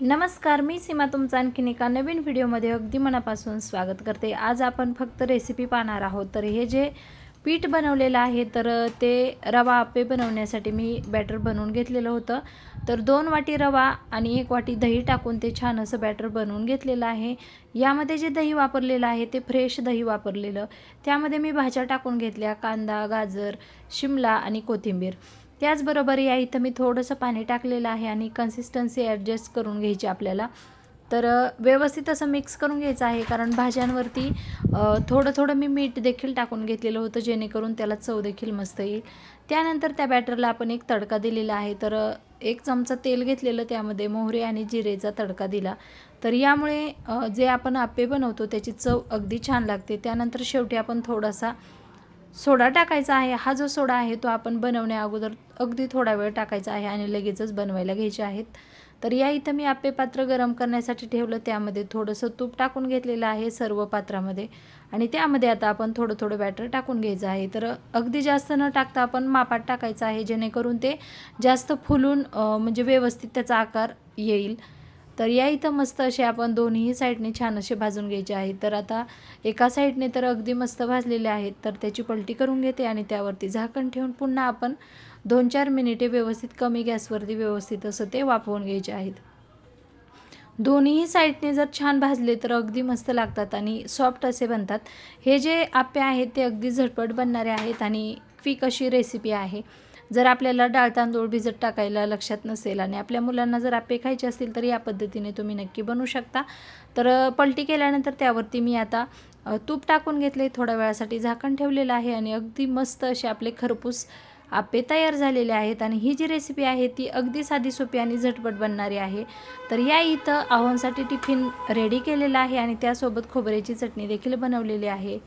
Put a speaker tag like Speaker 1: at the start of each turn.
Speaker 1: नमस्कार मी सीमा तुमचं आणखीन एका नवीन व्हिडिओमध्ये अगदी मनापासून स्वागत करते. आज आपण फक्त रेसिपी पाहणार आहोत. तर हे जे पीठ बनवलेलं आहे तर ते रवा आप्पे बनवण्यासाठी मी बॅटर बनवून घेतलेलं होतं. तर दोन वाटी रवा आणि एक वाटी दही टाकून ते छान असं बॅटर बनवून घेतलेलं आहे. यामध्ये जे दही वापरलेलं आहे ते फ्रेश दही वापरलेलं. त्यामध्ये मी भाज्या टाकून घेतल्या कांदा गाजर शिमला आणि कोथिंबीर. त्याचबरोबर या इथं मी थोडंसं पाणी टाकलेलं आहे आणि कन्सिस्टन्सी ॲडजस्ट करून घ्यायची आपल्याला. तर व्यवस्थित असं मिक्स करून घ्यायचं आहे कारण भाज्यांवरती थोडं थोडं मी मीठ देखील टाकून घेतलेलं होतं जेणेकरून त्याला चव देखील मस्त येईल. त्यानंतर त्या बॅटरला आपण एक तडका दिलेला आहे. तर एक चमचा तेल घेतलेलं त्यामध्ये मोहरे आणि जिरेचा तडका दिला. तर यामुळे जे आपण आप्पे बनवतो त्याची चव अगदी छान लागते. त्यानंतर शेवटी आपण थोडासा सोडा टाकायचा आहे. हा जो सोडा आहे तो आपण बनवण्या अगोदर अगदी थोडा वेळ टाकायचा आहे आणि लगेचच बनवायला घ्यायचे आहेत. तर या इथं मी आप्पे पात्र गरम करण्यासाठी ठेवलं. त्यामध्ये थोडंसं तूप टाकून घेतलेलं आहे सर्व पात्रामध्ये. आणि त्यामध्ये आता आपण थोडं थोडं बॅटर टाकून घ्यायचं आहे. तर अगदी जास्त न टाकता आपण मापात टाकायचं आहे. जेणेकरून ते जास्त फुलून म्हणजे व्यवस्थित त्याचा आकार येईल. तर या इथं मस्त असे आपण दोन्ही साईडने छान असे भाजून घ्यायचे आहेत. तर आता एका साईडने तर अगदी मस्त भाजलेले आहेत. तर त्याची पलटी करून घेते आणि त्यावरती झाकण ठेवून पुन्हा आपण दोन चार मिनिटे व्यवस्थित कमी गॅसवरती व्यवस्थित असं ते वाफवून घ्यायचे आहेत. दोन्हीही साईडने जर छान भाजले तर अगदी मस्त लागतात आणि सॉफ्ट असे बनतात. हे जे आप्पे आहेत ते अगदी झटपट बनणारे आहेत आणि क्विक अशी रेसिपी आहे. जर आपल्याला डाळ तांदूळ भिजत टाकायला लक्षात नसेल आणि आपल्या मुलांना जर आप्पे खायचे असतील तर या पद्धतीने तुम्ही नक्की बनवू शकता. तर पलटी केल्यानंतर त्यावरती मी आता तूप टाकून घेतले थोड्या वेळासाठी झाकण ठेवलेलं आहे आणि अगदी मस्त असे आपले खरपूस आप्पे तयार झालेले आहेत. आणि ही जी रेसिपी आहे ती अगदी साधी सोपी आणि झटपट बनणारी आहे. तर या इथं आव्हानसाठी टिफिन रेडी केलेला आहे आणि त्यासोबत खोबऱ्याची चटणी देखील बनवलेली आहे.